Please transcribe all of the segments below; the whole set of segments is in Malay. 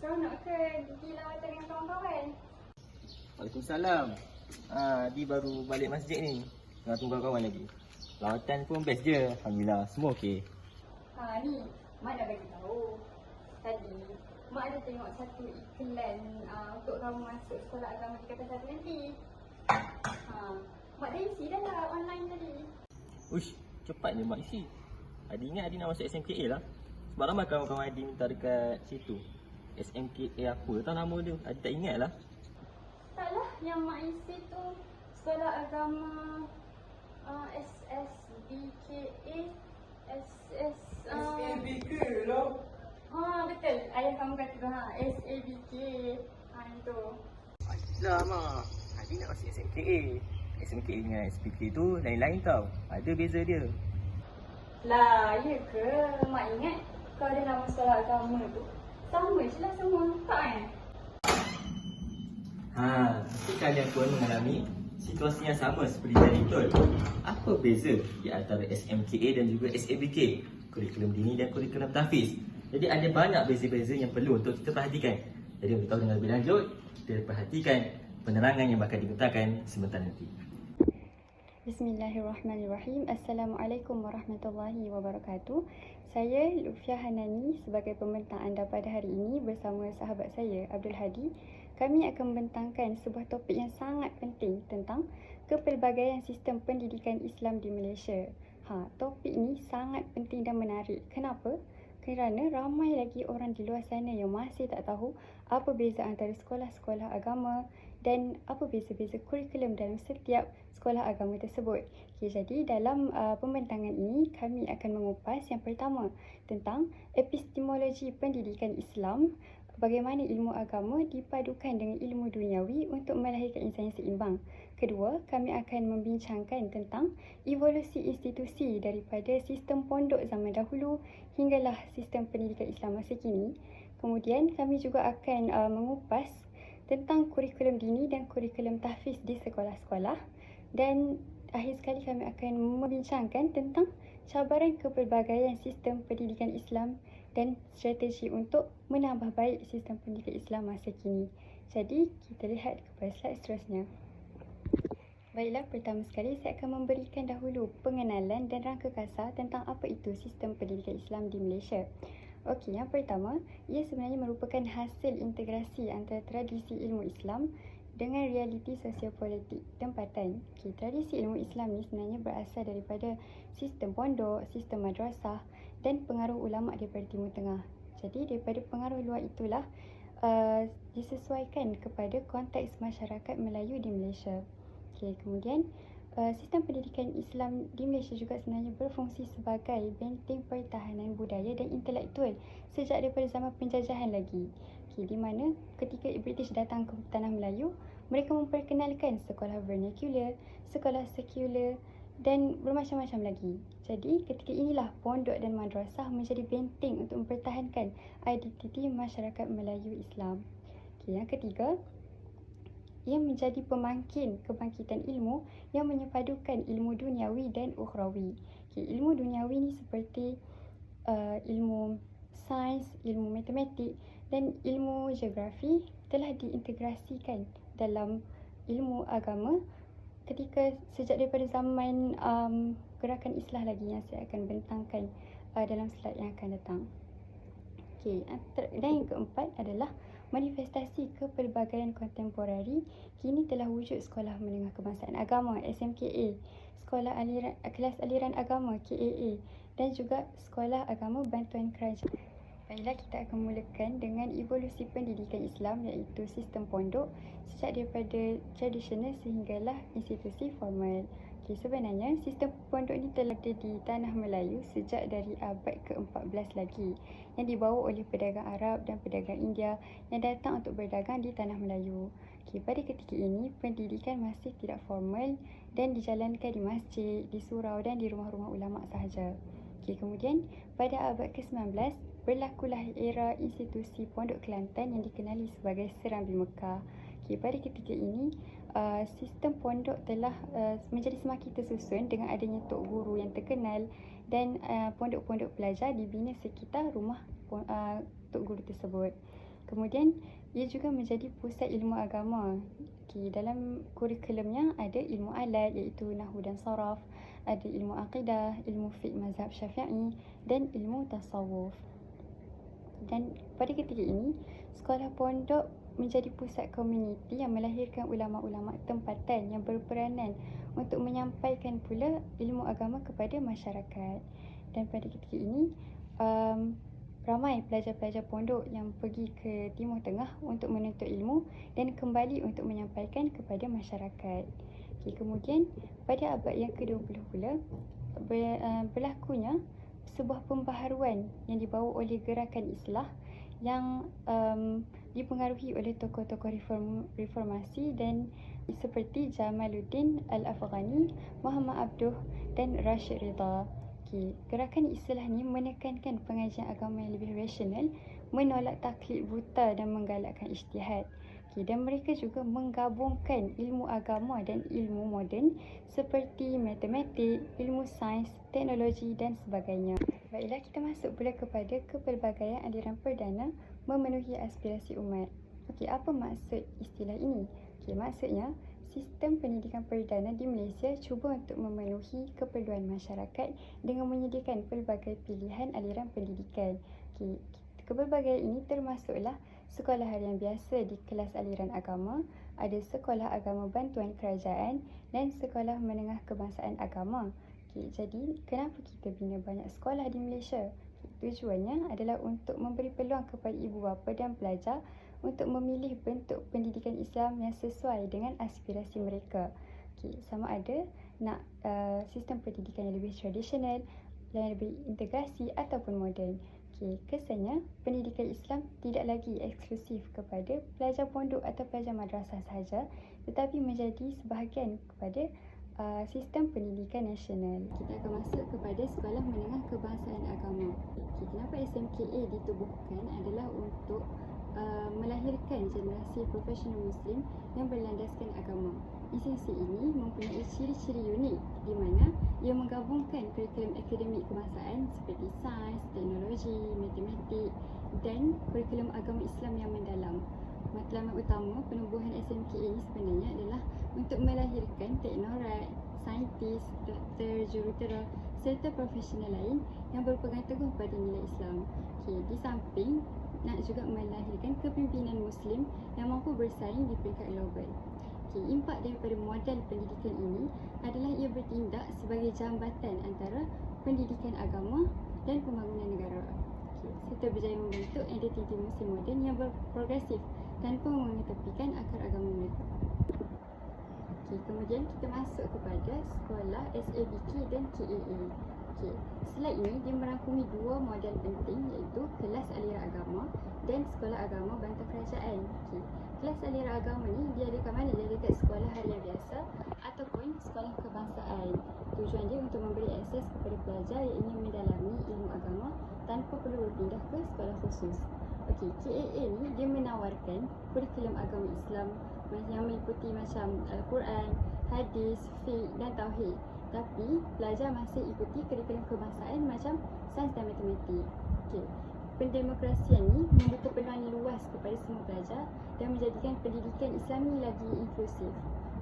Seronok ke pergi lawatan dengan kawan-kawan? Waalaikumsalam. Ah, Adi baru balik masjid ni. Tengah tunggu kawan lagi. Lawatan pun best je. Alhamdulillah, semua okey. Ha ni, Mak dah bagi tahu. Tadi, Mak ada tengok satu iklan uh, untuk kamu masuk sekolah agama di kata satu nanti. Ha, Mak dah isi dah lah online tadi. Uish, cepatnya mak isi. Adi ingat Adi nak masuk SMKA lah. Sebab ramai kawan-kawan Adi minta dekat situ. SMKA apa tak tahu nama dia. Adi tak ingat lah. Taklah, yang Mak isi tu sekolah agama uh, SSBKA SS uh, SABK lah. Ha betul. Ayah kamu kata tu ha SABK. Ha itu. Lah mak. Adi nak masuk SMKA. SMKA dengan SPK tu lain-lain tau. Ada beza dia. Lah, ya ke? Mak ingat kau ada nama sekolah agama tu. Sama je lah semua. Tak kan? Ha, kalian pun mengalami situasi yang sama seperti tadi betul. Apa beza di antara SMKA dan juga SABK? Kurikulum dini dan kurikulum tahfiz. Jadi ada banyak beza-beza yang perlu untuk kita perhatikan. Jadi untuk tahu dengan lebih lanjut, kita perhatikan penerangan yang bakal digunakan sebentar nanti. Bismillahirrahmanirrahim. Assalamualaikum warahmatullahi wabarakatuh. Saya Lufia Hanani sebagai pembentang anda pada hari ini bersama sahabat saya Abdul Hadi. Kami akan membentangkan sebuah topik yang sangat penting tentang kepelbagaian sistem pendidikan Islam di Malaysia. Ha, topik ini sangat penting dan menarik. Kenapa? Kerana ramai lagi orang di luar sana yang masih tak tahu apa beza antara sekolah-sekolah agama dan apa beza-beza kurikulum dalam setiap sekolah agama tersebut. Okay, jadi dalam uh, pembentangan ini kami akan mengupas yang pertama tentang epistemologi pendidikan Islam, bagaimana ilmu agama dipadukan dengan ilmu duniawi untuk melahirkan insan yang seimbang. Kedua, kami akan membincangkan tentang evolusi institusi daripada sistem pondok zaman dahulu hinggalah sistem pendidikan Islam masa kini. Kemudian kami juga akan uh, mengupas tentang kurikulum dini dan kurikulum tahfiz di sekolah-sekolah dan akhir sekali kami akan membincangkan tentang cabaran kepelbagaian sistem pendidikan Islam dan strategi untuk menambah baik sistem pendidikan Islam masa kini. Jadi, kita lihat kepada slide seterusnya. Baiklah, pertama sekali saya akan memberikan dahulu pengenalan dan rangka kasar tentang apa itu sistem pendidikan Islam di Malaysia. Okey, yang pertama, ia sebenarnya merupakan hasil integrasi antara tradisi ilmu Islam dengan realiti sosiopolitik tempatan. Okey, tradisi ilmu Islam ni sebenarnya berasal daripada sistem pondok, sistem madrasah dan pengaruh ulama daripada Timur Tengah. Jadi daripada pengaruh luar itulah uh, disesuaikan kepada konteks masyarakat Melayu di Malaysia. Okey, kemudian uh, sistem pendidikan Islam di Malaysia juga sebenarnya berfungsi sebagai benteng pertahanan budaya dan intelektual sejak daripada zaman penjajahan lagi. Okay, di mana ketika British datang ke tanah Melayu, mereka memperkenalkan sekolah vernacular, sekolah sekular dan bermacam-macam lagi. Jadi ketika inilah pondok dan madrasah menjadi benteng untuk mempertahankan identiti masyarakat Melayu Islam. Okay, yang ketiga, ia menjadi pemangkin kebangkitan ilmu yang menyepadukan ilmu duniawi dan ukhrawi. Okay, ilmu duniawi ni seperti uh, ilmu sains, ilmu matematik dan ilmu geografi telah diintegrasikan dalam ilmu agama ketika sejak daripada zaman um, gerakan Islah lagi yang saya akan bentangkan uh, dalam slide yang akan datang. Okey, dan yang keempat adalah manifestasi kepelbagaian kontemporari kini telah wujud Sekolah Menengah Kebangsaan Agama SMKA, Sekolah Aliran Kelas Aliran Agama KAA dan juga Sekolah Agama Bantuan Kerajaan. Baiklah kita akan mulakan dengan evolusi pendidikan Islam iaitu sistem pondok sejak daripada tradisional sehinggalah institusi formal. Okay, sebenarnya sistem pondok ini telah ada di tanah Melayu sejak dari abad ke-14 lagi yang dibawa oleh pedagang Arab dan pedagang India yang datang untuk berdagang di tanah Melayu. Okay, pada ketika ini pendidikan masih tidak formal dan dijalankan di masjid, di surau dan di rumah-rumah ulama sahaja. Okay, kemudian pada abad ke-19 berlakulah era institusi Pondok Kelantan yang dikenali sebagai Serambi Mekah. Okay, pada ketika ini, uh, sistem pondok telah uh, menjadi semakin tersusun dengan adanya tok guru yang terkenal dan uh, pondok-pondok pelajar dibina sekitar rumah uh, tok guru tersebut. kemudian ia juga menjadi pusat ilmu agama. Okay, dalam kurikulumnya ada ilmu alat iaitu Nahwu dan Saraf, ada ilmu akidah, ilmu fiqh mazhab syafi'i dan ilmu tasawuf. Dan pada ketika ini, sekolah pondok menjadi pusat komuniti yang melahirkan ulama-ulama tempatan yang berperanan untuk menyampaikan pula ilmu agama kepada masyarakat. Dan pada ketika ini, um, ramai pelajar-pelajar pondok yang pergi ke Timur Tengah untuk menuntut ilmu dan kembali untuk menyampaikan kepada masyarakat. Okay, kemudian pada abad yang ke-20 pula uh, berlakunya sebuah pembaharuan yang dibawa oleh gerakan Islah yang um, dipengaruhi oleh tokoh-tokoh reform, reformasi dan seperti Jamaluddin Al-Afghani, Muhammad Abduh dan Rashid Ridha. Okay. Gerakan Islah ni menekankan pengajian agama yang lebih rasional, menolak taklid buta dan menggalakkan ijtihad. Okay. Dan mereka juga menggabungkan ilmu agama dan ilmu moden seperti matematik, ilmu sains, teknologi dan sebagainya. Baiklah kita masuk pula kepada kepelbagaian aliran perdana memenuhi aspirasi umat. Okey, apa maksud istilah ini? Okey, maksudnya sistem pendidikan perdana di Malaysia cuba untuk memenuhi keperluan masyarakat dengan menyediakan pelbagai pilihan aliran pendidikan. Okay. Kepelbagaian ini termasuklah sekolah harian biasa di kelas aliran agama, ada sekolah agama bantuan kerajaan dan sekolah menengah kebangsaan agama. Okay. Jadi, kenapa kita bina banyak sekolah di Malaysia? Tujuannya adalah untuk memberi peluang kepada ibu bapa dan pelajar untuk memilih bentuk pendidikan Islam yang sesuai dengan aspirasi mereka. Okay, sama ada nak uh, sistem pendidikan yang lebih tradisional, yang lebih integrasi ataupun moden. Okay, kesannya pendidikan Islam tidak lagi eksklusif kepada pelajar pondok atau pelajar madrasah sahaja tetapi menjadi sebahagian kepada uh, sistem pendidikan nasional. Kita akan masuk kepada sekolah menengah kebangsaan agama. Okay, kenapa SMKA ditubuhkan adalah untuk Uh, melahirkan generasi profesional Muslim yang berlandaskan agama. Esensi ini mempunyai ciri-ciri unik di mana ia menggabungkan kurikulum akademik kebangsaan seperti sains, teknologi, matematik dan kurikulum agama Islam yang mendalam. Matlamat utama penubuhan SMKA ini sebenarnya adalah untuk melahirkan teknorat, saintis, doktor, jurutera serta profesional lain yang berpegang teguh pada nilai Islam. Okay, di samping nak juga melahirkan kepimpinan Muslim yang mampu bersaing di peringkat global. Okay, impak daripada model pendidikan ini adalah ia bertindak sebagai jambatan antara pendidikan agama dan pembangunan negara. Okay, serta berjaya membentuk identiti Muslim moden yang berprogresif tanpa mengetepikan akar agama mereka. Okay, kemudian kita masuk kepada sekolah SABK dan KAA. Okey, slide ini dia merangkumi dua model penting iaitu kelas aliran agama dan sekolah agama bantah kerajaan. Okey, kelas aliran agama ni dia ada kat mana? Dia ada kat sekolah harian biasa ataupun sekolah kebangsaan. Tujuan dia untuk memberi akses kepada pelajar yang ingin mendalami ilmu agama tanpa perlu berpindah ke sekolah khusus. Okey, KAA ni dia menawarkan kurikulum agama Islam yang meliputi macam Al-Quran, hadis, fiqh dan tauhid tapi pelajar masih ikuti kurikulum kebangsaan macam sains dan matematik. Okey. Pendemokrasian ini membuka peluang luas kepada semua pelajar dan menjadikan pendidikan Islami lagi inklusif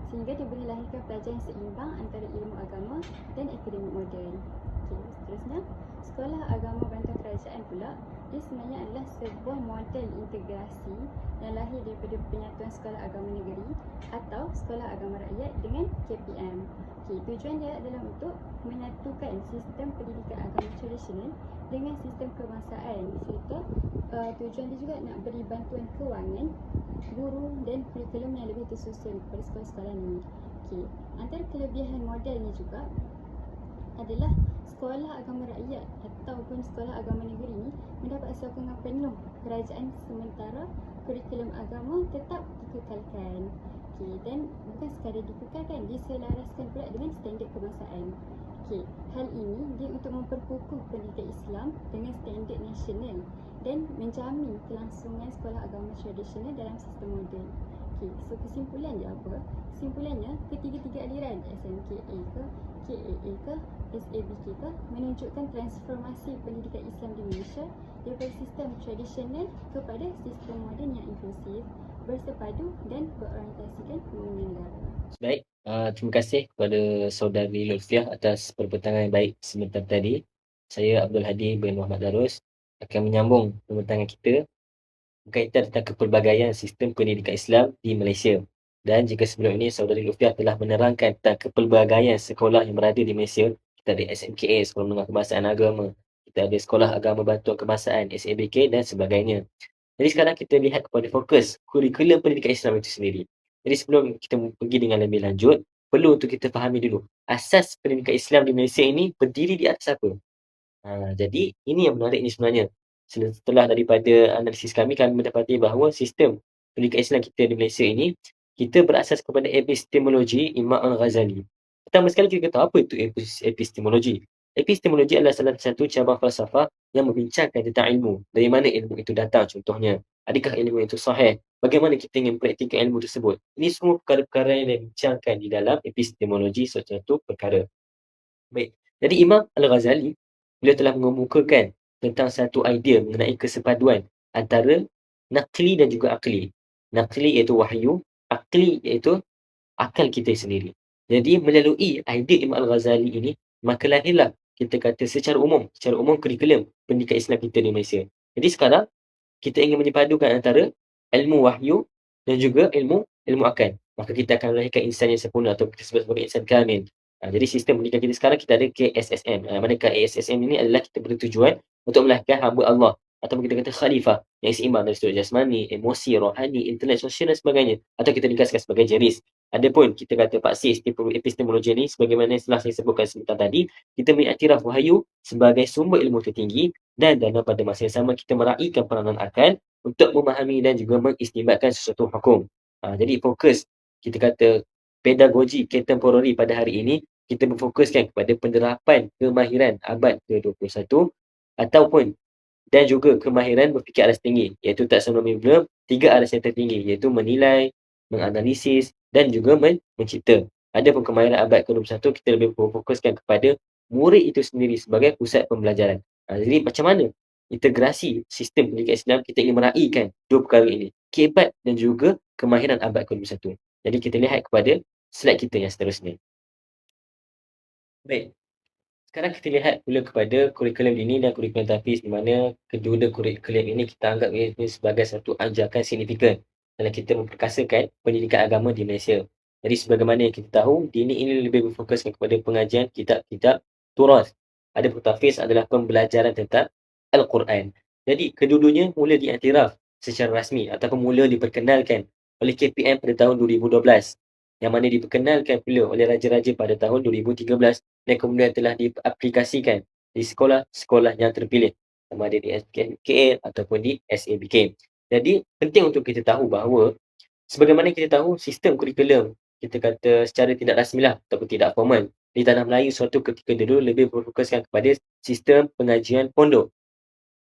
sehingga dia boleh lahirkan pelajar yang seimbang antara ilmu agama dan akademik moden. Okey, seterusnya, sekolah agama bantuan kerajaan pula dia sebenarnya adalah sebuah model integrasi yang lahir daripada penyatuan sekolah agama negeri atau sekolah agama rakyat dengan KPM. Okay, tujuan dia adalah untuk menyatukan sistem pendidikan agama tradisional dengan sistem kebangsaan serta uh, tujuan dia juga nak beri bantuan kewangan guru dan kurikulum yang lebih tersusun kepada sekolah-sekolah ini. Okay. Antara kelebihan model ni juga adalah sekolah agama rakyat ataupun sekolah agama negeri ini mendapat sokongan penuh kerajaan sementara kurikulum agama tetap dikekalkan. Okey, dan bukan sekadar dikekalkan, diselaraskan pula dengan standard kebangsaan. Okey, hal ini dia untuk memperkukuh pendidikan Islam dengan standard nasional dan menjamin kelangsungan sekolah agama tradisional dalam sistem moden. Okey, so kesimpulan dia apa? Kesimpulannya, ketiga-tiga aliran SMKA ke, KAA ke, SABK ke menunjukkan transformasi pendidikan Islam di Malaysia daripada sistem tradisional kepada sistem moden yang inklusif, bersepadu dan berorientasikan pembangunan negara. Baik, uh, terima kasih kepada saudari Lutfiah atas perbentangan yang baik sebentar tadi. Saya Abdul Hadi bin Muhammad Darus akan menyambung perbentangan kita berkaitan tentang kepelbagaian sistem pendidikan Islam di Malaysia. Dan jika sebelum ini saudari Lutfiah telah menerangkan tentang kepelbagaian sekolah yang berada di Malaysia, kita ada SMKA, Sekolah Menengah Kebangsaan Agama, kita ada Sekolah Agama Bantuan Kebangsaan, SABK dan sebagainya. Jadi sekarang kita lihat kepada fokus kurikulum pendidikan Islam itu sendiri. Jadi sebelum kita pergi dengan lebih lanjut, perlu untuk kita fahami dulu asas pendidikan Islam di Malaysia ini berdiri di atas apa. Ha, jadi ini yang menarik ni sebenarnya setelah daripada analisis kami, kami mendapati bahawa sistem pendidikan Islam kita di Malaysia ini, kita berasas kepada epistemologi Imam Al-Ghazali. Pertama sekali kita tahu apa itu epistemologi. Epistemologi adalah salah satu cabang falsafah yang membincangkan tentang ilmu. Dari mana ilmu itu datang contohnya. Adakah ilmu itu sahih? Bagaimana kita ingin praktikkan ilmu tersebut? Ini semua perkara-perkara yang dibincangkan di dalam epistemologi suatu perkara. Baik. Jadi Imam Al-Ghazali, beliau telah mengemukakan tentang satu idea mengenai kesepaduan antara nakli dan juga akli. Nakli iaitu wahyu, akli iaitu akal kita sendiri. Jadi melalui idea Imam Al-Ghazali ini, maka lahirlah kita kata secara umum, secara umum kurikulum pendidikan Islam kita di Malaysia. Jadi sekarang kita ingin menyepadukan antara ilmu wahyu dan juga ilmu ilmu akal. Maka kita akan melahirkan insan yang sempurna atau kita sebut sebagai insan kamil. Ha, jadi sistem pendidikan kita sekarang kita ada KSSM. Ha, manakah ASSM ini adalah kita bertujuan untuk melahirkan hamba Allah atau kita kata khalifah yang seimbang dari sudut jasmani, emosi, rohani, intelek, sosial dan sebagainya atau kita ringkaskan sebagai jeris. Adapun kita kata paksis epistemologi ini sebagaimana setelah saya sebutkan sebentar tadi, kita mengiktiraf wahyu sebagai sumber ilmu tertinggi dan dalam pada masa yang sama kita meraihkan peranan akal untuk memahami dan juga mengistimbatkan sesuatu hukum. Ha, jadi fokus kita kata pedagogi contemporary pada hari ini kita berfokuskan kepada penerapan kemahiran abad ke-21 ataupun dan juga kemahiran berfikir alas tinggi iaitu taksonomi Bloom tiga alas yang tertinggi iaitu menilai, menganalisis dan juga men mencipta. Adapun kemahiran abad ke-21 kita lebih fokuskan kepada murid itu sendiri sebagai pusat pembelajaran. Ha, jadi macam mana integrasi sistem pendidikan Islam kita ingin meraihkan dua perkara ini. Kebat dan juga kemahiran abad ke-21. Jadi kita lihat kepada slide kita yang seterusnya. Baik, sekarang kita lihat pula kepada kurikulum dini dan kurikulum tafis di mana kedua-dua kurikulum ini kita anggap ini sebagai satu ajakan signifikan dalam kita memperkasakan pendidikan agama di Malaysia. Jadi sebagaimana yang kita tahu, dini ini lebih berfokuskan kepada pengajian kitab-kitab turas. Ada tafis adalah pembelajaran tentang Al-Quran. Jadi kedua-duanya mula diiktiraf secara rasmi ataupun mula diperkenalkan oleh KPM pada tahun 2012 yang mana diperkenalkan pula oleh raja-raja pada tahun 2013 dan kemudian telah diaplikasikan di sekolah-sekolah yang terpilih sama ada di SKK ataupun di SABK. Jadi penting untuk kita tahu bahawa sebagaimana kita tahu sistem kurikulum kita kata secara tidak rasmi lah ataupun tidak formal di tanah Melayu suatu ketika dulu lebih berfokuskan kepada sistem pengajian pondok.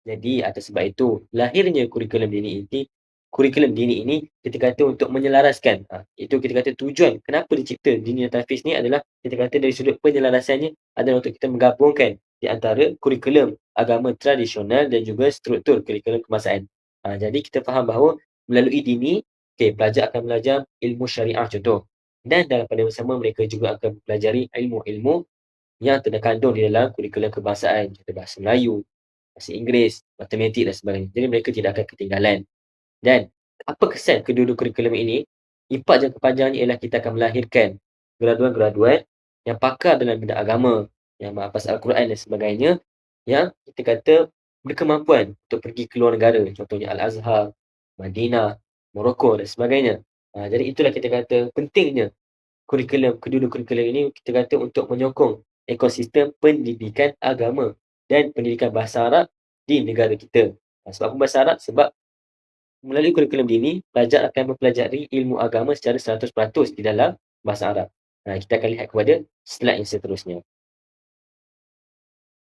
Jadi atas sebab itu lahirnya kurikulum dini ini kurikulum dini ini kita kata untuk menyelaraskan. Ha, itu kita kata tujuan kenapa dicipta dini dan tahfiz ni adalah kita kata dari sudut penyelarasannya adalah untuk kita menggabungkan di antara kurikulum agama tradisional dan juga struktur kurikulum kemasaan. Ha, jadi kita faham bahawa melalui dini, okay, pelajar akan belajar ilmu syariah contoh. Dan dalam pada masa sama mereka juga akan mempelajari ilmu-ilmu yang terkandung di dalam kurikulum kebangsaan, contoh bahasa Melayu, bahasa Inggeris, matematik dan sebagainya. Jadi mereka tidak akan ketinggalan. Dan apa kesan kedua-dua kurikulum ini? Impak jangka panjangnya ialah kita akan melahirkan graduan-graduan yang pakar dalam bidang agama, yang menghafaz Al-Quran dan sebagainya, yang kita kata berkemampuan untuk pergi ke luar negara, contohnya Al-Azhar, Madinah, Morocco dan sebagainya. Ha, jadi itulah kita kata pentingnya kurikulum, kedua-dua kurikulum ini kita kata untuk menyokong ekosistem pendidikan agama dan pendidikan bahasa Arab di negara kita. Ha, sebab apa bahasa Arab? Sebab melalui kurikulum dini, pelajar akan mempelajari ilmu agama secara 100% di dalam bahasa Arab. Nah, kita akan lihat kepada slide yang seterusnya.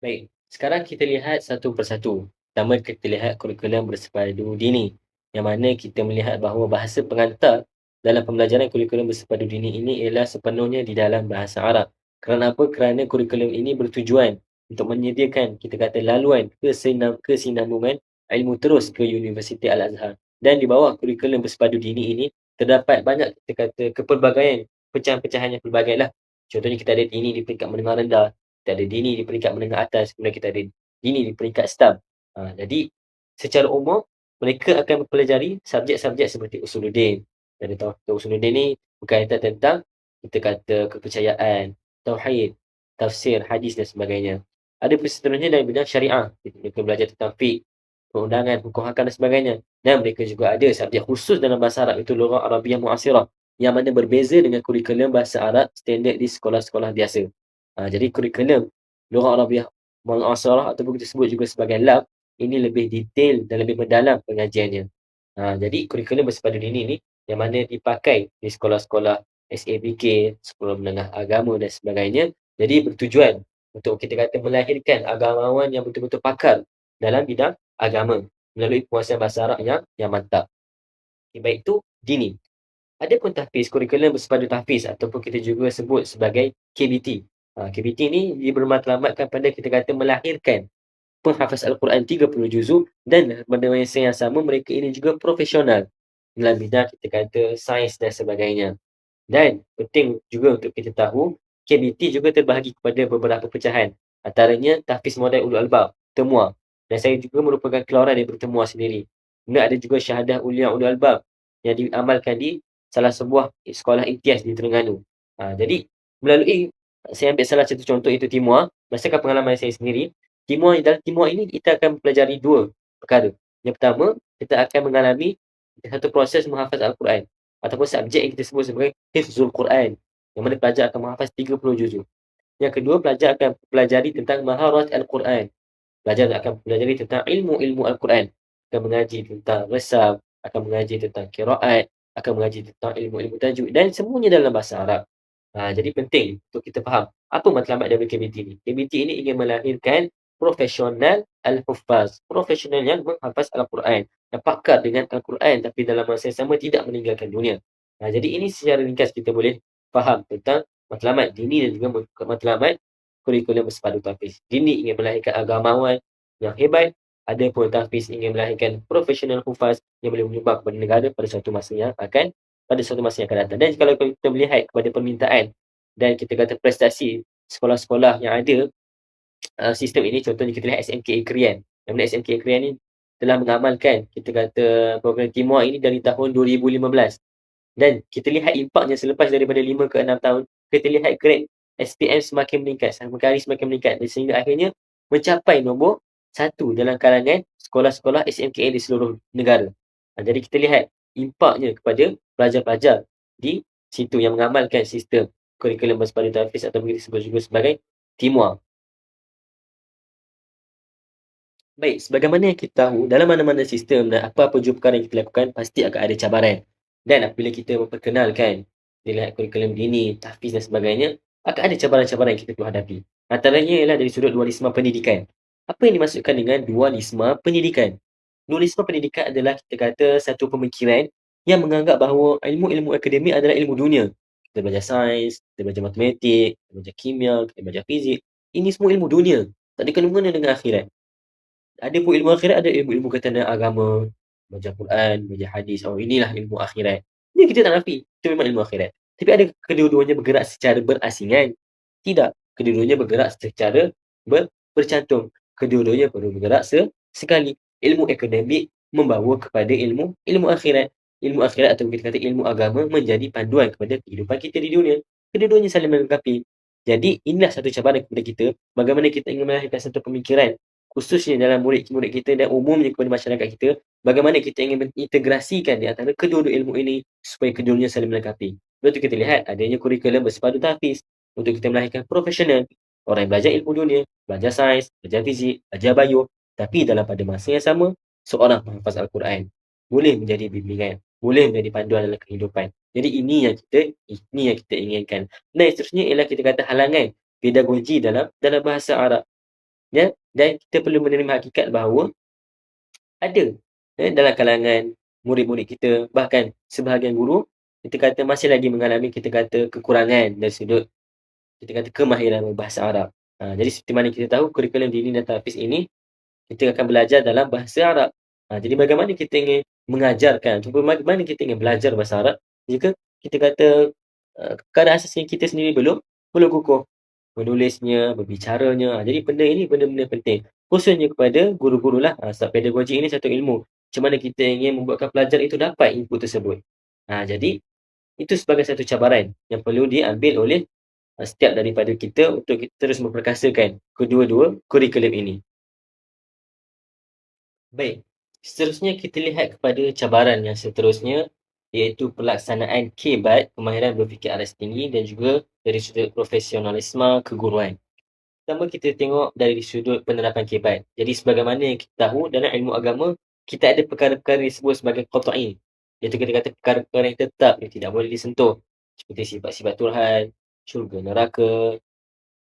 Baik, sekarang kita lihat satu persatu. Pertama, kita lihat kurikulum bersepadu dini. Yang mana kita melihat bahawa bahasa pengantar dalam pembelajaran kurikulum bersepadu dini ini ialah sepenuhnya di dalam bahasa Arab. Kerana apa? Kerana kurikulum ini bertujuan untuk menyediakan kita kata laluan kesinambungan ilmu terus ke Universiti Al-Azhar. Dan di bawah kurikulum bersepadu dini ini terdapat banyak kita kata kepelbagaian, pecahan-pecahan yang pelbagai lah. Contohnya kita ada dini di peringkat menengah rendah, kita ada dini di peringkat menengah atas, kemudian kita ada dini di peringkat stab. Ha, jadi secara umum mereka akan mempelajari subjek-subjek seperti usuluddin. Dan tahu usuluddin ni berkaitan tentang kita kata kepercayaan, tauhid, tafsir, hadis dan sebagainya. Ada pun seterusnya dalam bidang syariah. Mereka belajar tentang fiqh, perundangan, hukum hakam dan sebagainya. Dan mereka juga ada subjek khusus dalam bahasa Arab itu Lughah Arabiah Muasirah yang mana berbeza dengan kurikulum bahasa Arab standard di sekolah-sekolah biasa. Ha, jadi kurikulum Lughah Arabiah Muasirah ataupun kita sebut juga sebagai lab ini lebih detail dan lebih mendalam pengajiannya. Ha, jadi kurikulum bersepadu dini ni yang mana dipakai di sekolah-sekolah SABK, sekolah menengah agama dan sebagainya. Jadi bertujuan untuk kita kata melahirkan agamawan yang betul-betul pakar dalam bidang agama melalui penguasaan bahasa Arab yang yang mantap. Baik itu dini. Ada pun tahfiz, kurikulum bersepadu tahfiz ataupun kita juga sebut sebagai KBT. Ha, KBT ni dia bermatlamatkan pada kita kata melahirkan penghafaz Al-Quran 30 juzuk dan pada masa yang sama mereka ini juga profesional dalam bidang kita kata sains dan sebagainya. Dan penting juga untuk kita tahu KBT juga terbahagi kepada beberapa pecahan. Antaranya tahfiz modal ulul albab, temua. Dan saya juga merupakan keluaran dari bertemua sendiri. Kemudian ada juga syahadah ulia ulul albab yang diamalkan di salah sebuah sekolah imtiaz di Terengganu. Ha, jadi melalui saya ambil salah satu contoh itu timua, berdasarkan pengalaman saya sendiri, timua dalam timua ini kita akan pelajari dua perkara. Yang pertama, kita akan mengalami satu proses menghafaz Al-Quran ataupun subjek yang kita sebut sebagai hifzul Quran yang mana pelajar akan menghafaz 30 juzuk. Yang kedua, pelajar akan pelajari tentang maharat Al-Quran. Pelajar akan pelajari tentang ilmu-ilmu Al-Quran. Akan mengaji tentang resam, akan mengaji tentang kiraat, akan mengaji tentang ilmu-ilmu tajuk dan semuanya dalam bahasa Arab. Ha, jadi penting untuk kita faham apa matlamat dari KBT ini. KBT ini ingin melahirkan profesional Al-Huffaz. Profesional yang menghafaz Al-Quran. Yang pakar dengan Al-Quran tapi dalam masa yang sama tidak meninggalkan dunia. Ha, jadi ini secara ringkas kita boleh faham tentang matlamat dini dan juga matlamat kurikulum bersepadu tahfiz. Dini ingin melahirkan agamawan yang hebat, ada pun tahfiz ingin melahirkan profesional hufaz yang boleh menyumbang kepada negara pada suatu masa yang akan pada suatu masa yang akan datang. Dan kalau kita melihat kepada permintaan dan kita kata prestasi sekolah-sekolah yang ada uh, sistem ini, contohnya kita lihat SMK Krian. Yang mana SMK Krian ni telah mengamalkan kita kata program Timur ini dari tahun 2015. Dan kita lihat impaknya selepas daripada 5 ke 6 tahun, kita lihat grade SPM semakin meningkat, semakin semakin meningkat sehingga akhirnya mencapai nombor satu dalam kalangan sekolah-sekolah SMKA di seluruh negara. Ha, jadi kita lihat impaknya kepada pelajar-pelajar di situ yang mengamalkan sistem kurikulum bersepadu tahfiz atau kita sebut juga sebagai Timur. Baik, sebagaimana yang kita tahu, dalam mana-mana sistem dan apa-apa jumpa yang kita lakukan, pasti akan ada cabaran. Dan apabila kita memperkenalkan nilai kurikulum dini, tahfiz dan sebagainya, akan ada cabaran-cabaran yang kita perlu hadapi. Antaranya ialah dari sudut dualisme pendidikan. Apa yang dimaksudkan dengan dualisme pendidikan? Dualisme pendidikan adalah kita kata satu pemikiran yang menganggap bahawa ilmu-ilmu akademik adalah ilmu dunia. Kita belajar sains, kita belajar matematik, kita belajar kimia, kita belajar fizik. Ini semua ilmu dunia. Tak ada kena dengan akhirat. Ada pun ilmu akhirat, ada ilmu-ilmu kata agama, baca Quran, baca hadis, oh inilah ilmu akhirat. Ini kita tak nafi, itu memang ilmu akhirat. Tapi ada kedua-duanya bergerak secara berasingan? Tidak. Kedua-duanya bergerak secara ber, bercantum. Kedua-duanya perlu bergerak sekali. Ilmu akademik membawa kepada ilmu ilmu akhirat. Ilmu akhirat atau kita kata ilmu agama menjadi panduan kepada kehidupan kita di dunia. Kedua-duanya saling melengkapi. Jadi inilah satu cabaran kepada kita bagaimana kita ingin melahirkan satu pemikiran khususnya dalam murid-murid kita dan umumnya kepada masyarakat kita, bagaimana kita ingin mengintegrasikan di antara kedua-dua ilmu ini supaya keduanya saling melengkapi. Lepas kita lihat adanya kurikulum bersepadu tahfiz untuk kita melahirkan profesional, orang yang belajar ilmu dunia, belajar sains, belajar fizik, belajar bio, tapi dalam pada masa yang sama, seorang penghafaz Al-Quran boleh menjadi bimbingan, boleh menjadi panduan dalam kehidupan. Jadi ini yang kita ini yang kita inginkan. Dan seterusnya ialah kita kata halangan pedagogi dalam dalam bahasa Arab ya dan kita perlu menerima hakikat bahawa ada ya, dalam kalangan murid-murid kita bahkan sebahagian guru kita kata masih lagi mengalami kita kata kekurangan dari sudut kita kata kemahiran bahasa Arab. Ha, jadi seperti mana kita tahu kurikulum dini dan tahfiz ini kita akan belajar dalam bahasa Arab. Ha, jadi bagaimana kita ingin mengajarkan ataupun bagaimana kita ingin belajar bahasa Arab jika kita kata uh, keadaan asasnya kita sendiri belum belum kukuh menulisnya, berbicaranya. Ha, jadi benda ini benda-benda penting. Khususnya kepada guru-guru lah. Ha, sebab pedagogi ini satu ilmu. Macam mana kita ingin membuatkan pelajar itu dapat input tersebut. Ha, jadi itu sebagai satu cabaran yang perlu diambil oleh uh, setiap daripada kita untuk kita terus memperkasakan kedua-dua kurikulum ini. Baik, seterusnya kita lihat kepada cabaran yang seterusnya iaitu pelaksanaan KBAT, kemahiran berfikir aras tinggi dan juga dari sudut profesionalisme keguruan. Pertama kita tengok dari sudut penerapan KBAT. Jadi sebagaimana yang kita tahu dalam ilmu agama, kita ada perkara-perkara disebut sebagai qat'i. Iaitu kita kata perkara-perkara yang tetap yang tidak boleh disentuh. Seperti sifat-sifat Tuhan, syurga, neraka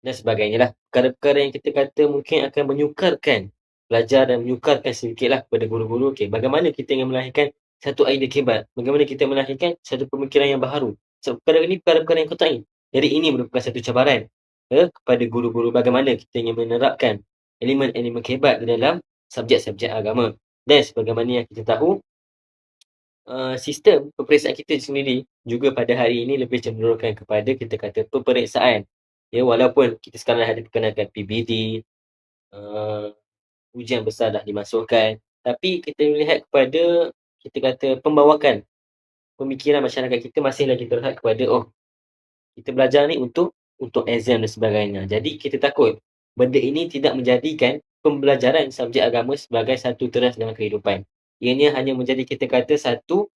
dan sebagainya lah. Perkara-perkara yang kita kata mungkin akan menyukarkan belajar dan menyukarkan sedikitlah kepada guru-guru. Okay, bagaimana kita ingin melahirkan satu idea kebat? Bagaimana kita melahirkan satu pemikiran yang baharu? Sebab perkara ini perkara-perkara yang kotak Jadi ini merupakan satu cabaran eh, kepada guru-guru bagaimana kita ingin menerapkan elemen-elemen kebat di dalam subjek-subjek agama. Dan sebagaimana yang kita tahu, uh, sistem peperiksaan kita sendiri juga pada hari ini lebih cenderungkan kepada kita kata peperiksaan. Ya, walaupun kita sekarang ada perkenalkan PBD, uh, ujian besar dah dimasukkan. Tapi kita melihat kepada, kita kata pembawakan pemikiran masyarakat kita masih lagi terhad kepada, oh, kita belajar ni untuk untuk exam dan sebagainya. Jadi kita takut benda ini tidak menjadikan pembelajaran subjek agama sebagai satu teras dalam kehidupan. Ianya hanya menjadi kita kata satu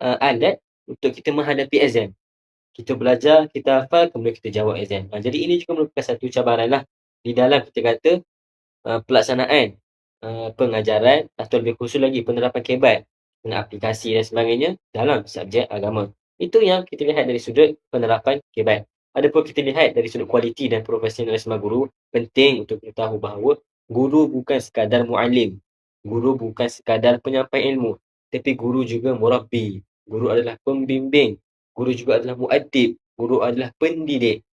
uh, alat untuk kita menghadapi exam. Kita belajar, kita hafal, kemudian kita jawab exam. Uh, jadi ini juga merupakan satu cabaran lah di dalam kita kata uh, pelaksanaan uh, pengajaran atau lebih khusus lagi penerapan kebat dengan aplikasi dan sebagainya dalam subjek agama. Itu yang kita lihat dari sudut penerapan kebat. Adapun kita lihat dari sudut kualiti dan profesionalisme guru, penting untuk kita tahu bahawa guru bukan sekadar mu'alim. Guru bukan sekadar penyampai ilmu. Tapi guru juga murabbi. Guru adalah pembimbing. Guru juga adalah muadib. Guru adalah pendidik.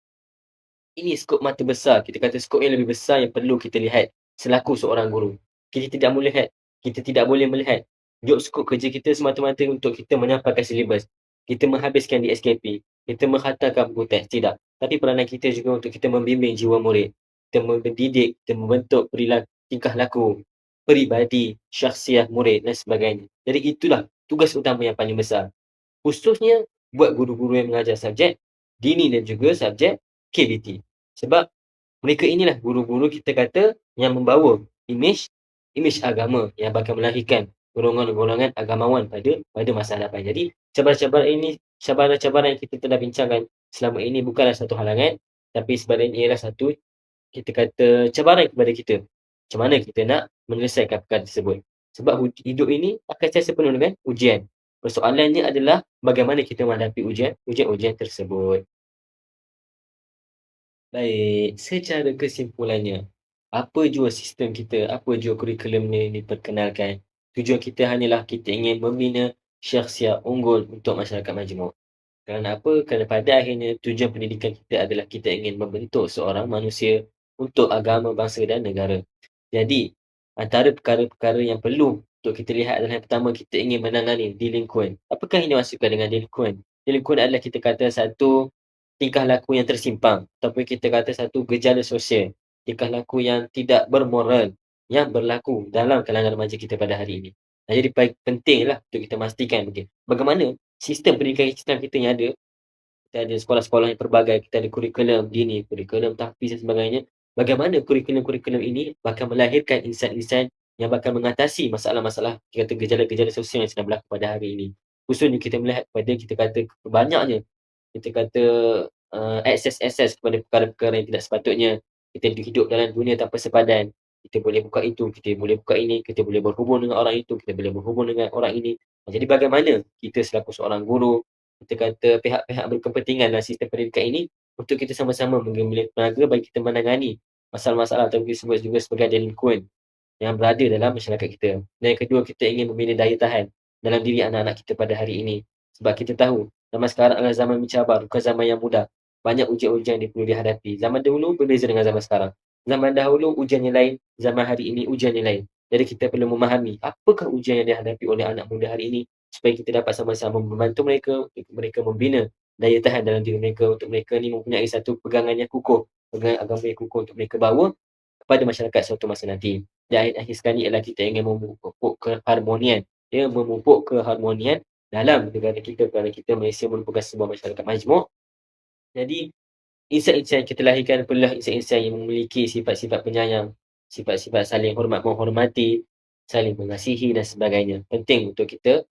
Ini skop mata besar. Kita kata skop yang lebih besar yang perlu kita lihat selaku seorang guru kita tidak boleh lihat kita tidak boleh melihat job scope kerja kita semata-mata untuk kita menyampaikan silibus kita menghabiskan di SKP kita menghantarkan buku teks tidak tapi peranan kita juga untuk kita membimbing jiwa murid kita mendidik kita membentuk perilaku tingkah laku peribadi syakhsiah murid dan sebagainya jadi itulah tugas utama yang paling besar khususnya buat guru-guru yang mengajar subjek dini dan juga subjek KBT sebab mereka inilah guru-guru kita kata yang membawa imej imej agama yang bakal melahirkan golongan-golongan agamawan pada pada masa hadapan. Jadi cabaran-cabaran ini, cabaran-cabaran yang kita telah bincangkan selama ini bukanlah satu halangan tapi sebenarnya ialah satu kita kata cabaran kepada kita. Macam mana kita nak menyelesaikan perkara tersebut. Sebab hidup ini akan sentiasa penuh dengan ujian. Persoalannya adalah bagaimana kita menghadapi ujian, ujian-ujian tersebut. Baik, secara kesimpulannya, apa jua sistem kita, apa jua kurikulum ni diperkenalkan. Tujuan kita hanyalah kita ingin membina syakhsiat unggul untuk masyarakat majmuk. Kerana apa? Kerana pada akhirnya tujuan pendidikan kita adalah kita ingin membentuk seorang manusia untuk agama, bangsa dan negara. Jadi, antara perkara-perkara yang perlu untuk kita lihat adalah yang pertama kita ingin menangani delinquent. Apakah ini maksudkan dengan delinquent? Delinquent adalah kita kata satu tingkah laku yang tersimpang ataupun kita kata satu gejala sosial tingkah laku yang tidak bermoral yang berlaku dalam kalangan remaja kita pada hari ini. Jadi pentinglah untuk kita pastikan okay, bagaimana sistem pendidikan Islam kita yang ada. Kita ada sekolah-sekolah yang pelbagai, kita ada kurikulum dini, kurikulum tahfiz dan sebagainya. Bagaimana kurikulum-kurikulum ini bakal melahirkan insan-insan yang bakal mengatasi masalah-masalah kita kata gejala-gejala sosial yang sedang berlaku pada hari ini. Khususnya kita melihat kepada kita kata banyaknya kita kata uh, akses-akses kepada perkara-perkara yang tidak sepatutnya kita hidup dalam dunia tanpa sepadan. Kita boleh buka itu, kita boleh buka ini, kita boleh berhubung dengan orang itu, kita boleh berhubung dengan orang ini. Jadi bagaimana kita selaku seorang guru, kita kata pihak-pihak berkepentingan dalam sistem pendidikan ini untuk kita sama-sama mengambil tenaga bagi kita menangani masalah-masalah atau kita sebut juga sebagai delinquent yang berada dalam masyarakat kita. Dan yang kedua, kita ingin membina daya tahan dalam diri anak-anak kita pada hari ini. Sebab kita tahu Zaman sekarang adalah zaman mencabar, bukan zaman yang mudah. Banyak ujian-ujian yang perlu dihadapi. Zaman dahulu berbeza dengan zaman sekarang. Zaman dahulu ujiannya lain, zaman hari ini ujiannya lain. Jadi kita perlu memahami apakah ujian yang dihadapi oleh anak muda hari ini supaya kita dapat sama-sama membantu mereka mereka membina daya tahan dalam diri mereka untuk mereka ni mempunyai satu pegangan yang kukuh, pegangan agama yang kukuh untuk mereka bawa kepada masyarakat suatu masa nanti. Dan akhir sekali ialah kita ingin memupuk keharmonian. Ya, memupuk keharmonian dalam negara kita kerana kita Malaysia merupakan sebuah masyarakat majmuk. Jadi insan-insan yang kita lahirkan perlulah insan-insan yang memiliki sifat-sifat penyayang, sifat-sifat saling hormat menghormati, saling mengasihi dan sebagainya. Penting untuk kita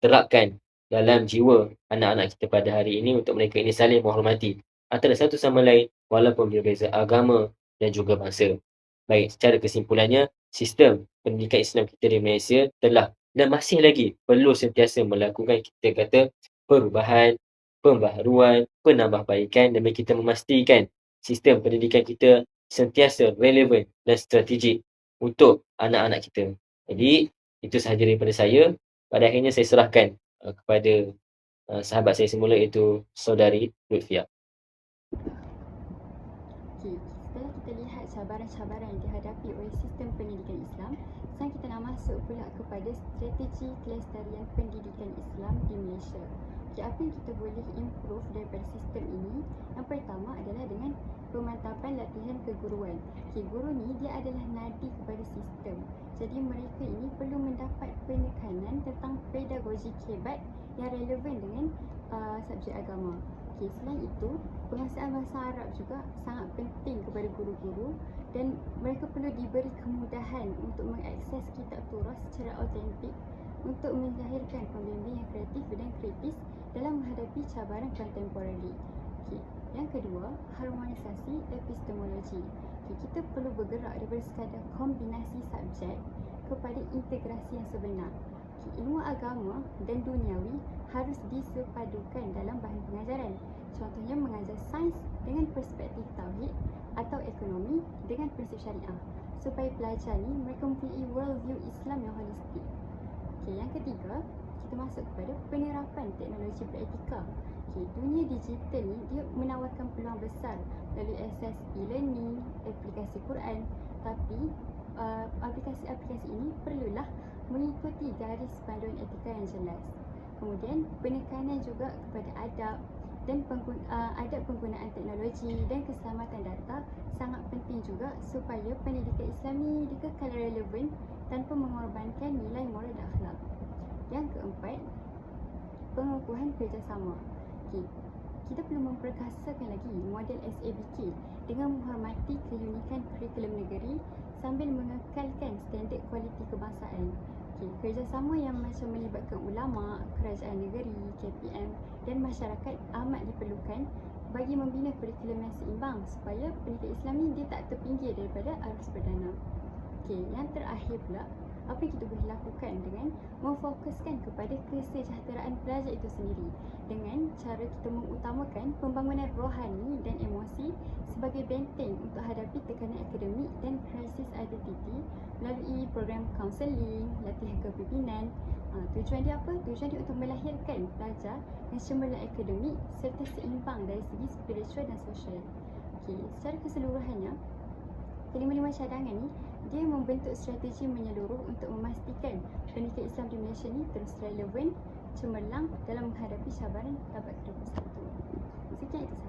terapkan dalam jiwa anak-anak kita pada hari ini untuk mereka ini saling menghormati antara satu sama lain walaupun berbeza agama dan juga bangsa. Baik, secara kesimpulannya, sistem pendidikan Islam kita di Malaysia telah dan masih lagi perlu sentiasa melakukan kita kata perubahan, pembaharuan, penambahbaikan demi kita memastikan sistem pendidikan kita sentiasa relevan dan strategik untuk anak-anak kita. Jadi, itu sahaja daripada saya. Pada akhirnya saya serahkan uh, kepada uh, sahabat saya semula iaitu saudari Lutfia. Okey, setelah kita lihat cabaran-cabaran yang dihadapi oleh sistem pendidikan Islam, sekarang kita nak masuk pula kepada strategi kelestarian pendidikan Islam di Malaysia. Okey, apa yang kita boleh improve daripada sistem ini? Yang pertama adalah dengan pemantapan latihan keguruan. Okey, guru ni dia adalah nadi kepada sistem. Jadi mereka ini perlu mendapat penekanan tentang pedagogi kebat yang relevan dengan uh, subjek agama. Okey, selain itu, penguasaan bahasa Arab juga sangat penting kepada guru-guru dan mereka perlu diberi kemudahan untuk mengakses kitab Torah secara autentik untuk melahirkan pembimbing yang kreatif dan kritis dalam menghadapi cabaran kontemporari. Okay. Yang kedua, harmonisasi epistemologi. Okay. Kita perlu bergerak daripada sekadar kombinasi subjek kepada integrasi yang sebenar. Okay. Ilmu agama dan duniawi harus disepadukan dalam bahan pengajaran. Contohnya mengajar sains dengan perspektif tauhid atau ekonomi dengan prinsip syariah supaya pelajar ni mereka mempunyai worldview Islam yang holistik. Okey, yang ketiga, kita masuk kepada penerapan teknologi beretika. Okey, dunia digital ni dia menawarkan peluang besar melalui akses e-learning, aplikasi Quran, tapi uh, aplikasi-aplikasi ini perlulah mengikuti garis panduan etika yang jelas. Kemudian penekanan juga kepada adab dan pengguna, uh, adab penggunaan teknologi dan keselamatan data sangat penting juga supaya pendidikan Islami dikekal relevan tanpa mengorbankan nilai moral dan akhlak. Yang keempat, pengukuhan kerjasama. Okay. Kita perlu memperkasakan lagi model SABK dengan menghormati keunikan kurikulum negeri sambil mengekalkan standard kualiti kebangsaan. Okay, kerjasama yang macam melibatkan ulama, kerajaan negeri, KPM dan masyarakat amat diperlukan bagi membina kurikulum yang seimbang supaya pendidikan Islami dia tak terpinggir daripada arus perdana. Okey, yang terakhir pula, apa yang kita boleh lakukan dengan memfokuskan kepada kesejahteraan pelajar itu sendiri dengan cara kita mengutamakan pembangunan rohani dan emosi sebagai benteng untuk hadapi tekanan akademik dan krisis identiti melalui program kaunseling, latihan kepimpinan. Ha, tujuan dia apa? Tujuan dia untuk melahirkan pelajar yang cemerlang akademik serta seimbang dari segi spiritual dan sosial. Okay, secara keseluruhannya, kelima-lima cadangan ni dia membentuk strategi menyeluruh untuk memastikan pendidikan Islam di Malaysia ni terus relevan, cemerlang dalam menghadapi cabaran abad ke-21. Sekian itu